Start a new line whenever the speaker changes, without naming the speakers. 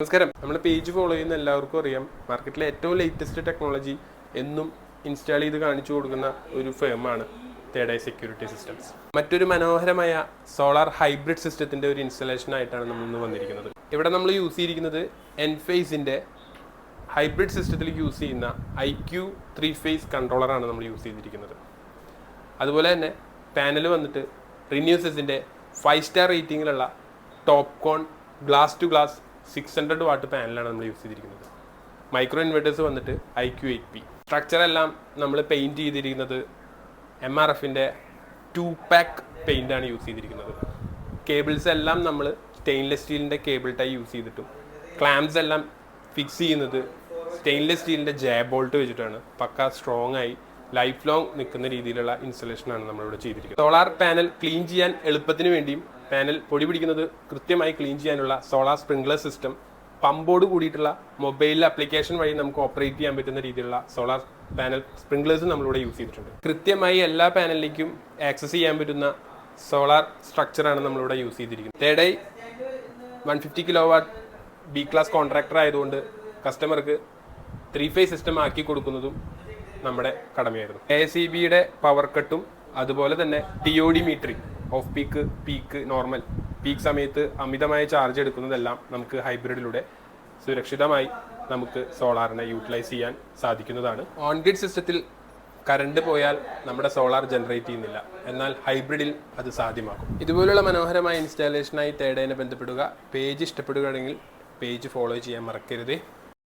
നമസ്കാരം. നമ്മുടെ page follow ചെയ്യുന്ന എല്ലാവർക്കും അറിയാം. മാർക്കറ്റിലെ ഏറ്റവും ലേറ്റസ്റ്റ് ടെക്നോളജി എന്നും ഇൻസ്റ്റാൾ ചെയ്ത് കാണിച്ചു കൊടുക്കുന്ന ഒരു ഫേമാണ് തേർഡ് ഐ സെക്യൂരിറ്റി സിസ്റ്റംസ് മറ്റൊരു മനോഹരമായ സോളാർ ഹൈബ്രിഡ് സിസ്റ്റത്തിന്റെ ഒരു ഇൻസ്റ്റലേഷൻ ആയിട്ടാണ് നമ്മൾ ഇന്ന് വന്നിരിക്കുന്നത്. ഇവിടെ നമ്മൾ യൂസ് ചെയ്തിരിക്കുന്നത് എൻഫേസിന്റെ ഹൈബ്രിഡ് സിസ്റ്റത്തിലേക്ക് യൂസ് ചെയ്യുന്ന ഐ ക്യു ത്രീ ഫേസ് കൺട്രോളറാണ് നമ്മൾ യൂസ് ചെയ്തിരിക്കുന്നത്. അതുപോലെ തന്നെ പാനൽ വന്നിട്ട് റിന്യൂസസിന്റെ five star റേറ്റിംഗിലുള്ള topcon glass to glass six hundred watt പാനലാണ് നമ്മൾ യൂസ് ചെയ്തിരിക്കുന്നത്. മൈക്രോ ഇൻവെർട്ടേഴ്സ് വന്നിട്ട് I Q eight P structure എല്ലാം നമ്മൾ പെയിന്റ് ചെയ്തിരിക്കുന്നത് എം ആർ എഫിന്റെ ടു പാക്ക് പെയിന്റ് ആണ് യൂസ് ചെയ്തിരിക്കുന്നത്. കേബിൾസ് എല്ലാം നമ്മൾ സ്റ്റെയിൻലെസ് സ്റ്റീലിന്റെ കേബിൾ ടൈ യൂസ് ചെയ്തിട്ടും ക്ലാംസ് എല്ലാം ഫിക്സ് ചെയ്യുന്നത് സ്റ്റെയിൻലെസ് സ്റ്റീലിന്റെ ജേ ബോൾട്ട് വെച്ചിട്ടാണ്. പക്ക സ്ട്രോങ് ആയി ലൈഫ് ലോങ് നിൽക്കുന്ന രീതിയിലുള്ള ഇൻസ്റ്റലേഷനാണ് നമ്മളിവിടെ ചെയ്തിരിക്കുന്നത്. സോളാർ പാനൽ ക്ലീൻ ചെയ്യാൻ എളുപ്പത്തിന് വേണ്ടിയും പാനൽ പൊടി പിടിക്കുന്നത് കൃത്യമായി ക്ലീൻ ചെയ്യാനുള്ള സോളാർ സ്പ്രിംഗ്ലർ സിസ്റ്റം പമ്പോട് കൂടിയിട്ടുള്ള മൊബൈൽ അപ്ലിക്കേഷൻ വഴി നമുക്ക് ഓപ്പറേറ്റ് ചെയ്യാൻ പറ്റുന്ന രീതിയിലുള്ള സോളാർ പാനൽ സ്പ്രിംഗ്ലേഴ്സ് നമ്മളിവിടെ യൂസ് ചെയ്തിട്ടുണ്ട്. കൃത്യമായി എല്ലാ പാനലിലേക്കും ആക്സസ് ചെയ്യാൻ പറ്റുന്ന സോളാർ സ്ട്രക്ചറാണ് നമ്മളിവിടെ യൂസ് ചെയ്തിരിക്കുന്നത്. Third one fifty kilo watt B class contractor ആയതുകൊണ്ട് കസ്റ്റമർക്ക് ത്രീ ഫേസ് സിസ്റ്റം ആക്കി കൊടുക്കുന്നതും നമ്മുടെ കടമയായിരുന്നു. എ സി ബിയുടെ പവർ കട്ടും അതുപോലെ തന്നെ T O D metering off peak peak normal peak സമയത്ത് അമിതമായ ചാർജ് എടുക്കുന്നതെല്ലാം നമുക്ക് ഹൈബ്രിഡിലൂടെ സുരക്ഷിതമായി നമുക്ക് സോളാറിനെ യൂട്ടിലൈസ് ചെയ്യാൻ സാധിക്കുന്നതാണ്. ഓൺ ഗ്രിഡ് സിസ്റ്റത്തിൽ കറണ്ട് പോയാൽ നമ്മുടെ സോളാർ ജനറേറ്റ് ചെയ്യുന്നില്ല. എന്നാൽ ഹൈബ്രിഡിൽ അത് സാധ്യമാക്കും. ഇതുപോലുള്ള മനോഹരമായ ഇൻസ്റ്റാലേഷനായി തേടേനെ ബന്ധപ്പെടുക. പേജ് ഇഷ്ടപ്പെടുകയാണെങ്കിൽ പേജ് ഫോളോ ചെയ്യാൻ മറക്കരുത്.